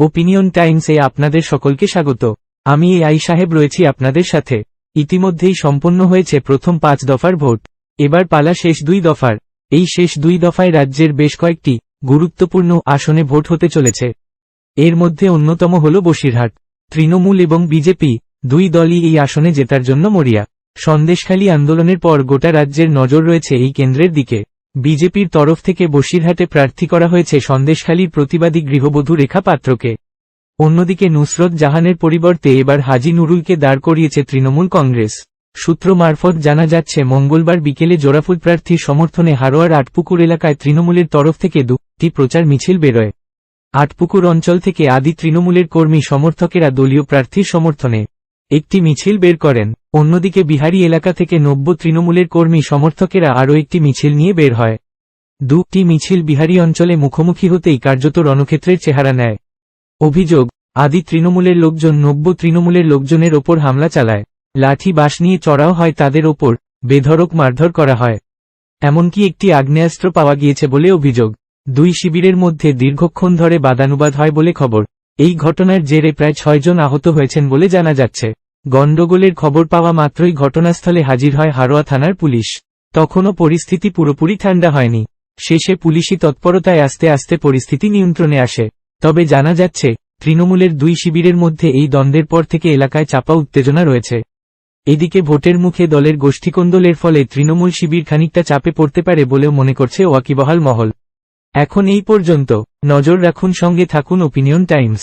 Opinion টাইমসে আপনাদের সকলকে স্বাগত। আমি এ আই সাহেব রয়েছি আপনাদের সাথে। ইতিমধ্যেই সম্পন্ন হয়েছে প্রথম পাঁচ দফার ভোট। এবার পালা শেষ দুই দফার। এই শেষ দুই দফায় রাজ্যের বেশ কয়েকটি গুরুত্বপূর্ণ আসনে ভোট হতে চলেছে। এর মধ্যে অন্যতম হল বসিরহাট। তৃণমূল এবং বিজেপি দুই দলই এই আসনে জেতার জন্য মরিয়া। সন্দেশখালী আন্দোলনের পর গোটা রাজ্যের নজর রয়েছে এই কেন্দ্রের দিকে। বিজেপির তরফ থেকে বসিরহাটে প্রার্থী করা হয়েছে সন্দেশখালীর প্রতিবাদী গৃহবধূ রেখা পাত্রকে। অন্যদিকে নুসরত জাহানের পরিবর্তে এবার হাজি নুরুলকে দাঁড় করিয়েছে তৃণমূল কংগ্রেস। সূত্র মারফত জানা যাচ্ছে, মঙ্গলবার বিকেলে জোড়াফুল প্রার্থীর সমর্থনে হারোয়ার আটপুকুর এলাকায় তৃণমূলের তরফ থেকে দুটি প্রচার মিছিল বেরোয়। আটপুকুর অঞ্চল থেকে আদি তৃণমূলের কর্মী সমর্থকেরা দলীয় প্রার্থীর সমর্থনে একটি মিছিল বের করেন। অন্যদিকে বিহারি এলাকা থেকে নব্য তৃণমূলের কর্মী সমর্থকেরা আরও একটি মিছিল নিয়ে বের হয়। দুটি মিছিল বিহারি অঞ্চলে মুখোমুখি হতেই কার্যত রণক্ষেত্রের চেহারা নেয়। অভিযোগ, আদি তৃণমূলের লোকজন নব্য তৃণমূলের লোকজনের ওপর হামলা চালায়। লাঠি বাঁশ নিয়ে চড়াও হয় তাদের ওপর বেধরক মারধর করা হয়। এমনকি একটি আগ্নেয়াস্ত্র পাওয়া গিয়েছে বলে অভিযোগ। দুই শিবিরের মধ্যে দীর্ঘক্ষণ ধরে বাদানুবাদ হয় বলে খবর। এই ঘটনার জেরে প্রায় ছয়জন আহত হয়েছেন বলে জানা যাচ্ছে। গণ্ডগোলের খবর পাওয়া মাত্রই ঘটনাস্থলে হাজির হয় হারোয়া থানার পুলিশ। তখনও পরিস্থিতি পুরোপুরি ঠান্ডা হয়নি। শেষে পুলিশি তৎপরতায় আস্তে আস্তে পরিস্থিতি নিয়ন্ত্রণে আসে। তবে জানা যাচ্ছে, তৃণমূলের দুই শিবিরের মধ্যে এই দ্বন্দ্বের পর থেকে এলাকায় চাপা উত্তেজনা রয়েছে। এদিকে ভোটের মুখে দলের গোষ্ঠীকোন্দলের ফলে তৃণমূল শিবির খানিকটা চাপে পড়তে পারে বলেও মনে করছে ওয়াকিবহাল মহল। এখন এই পর্যন্ত, নজর রাখুন সঙ্গে থাকুন ওপিনিয়ন টাইমস।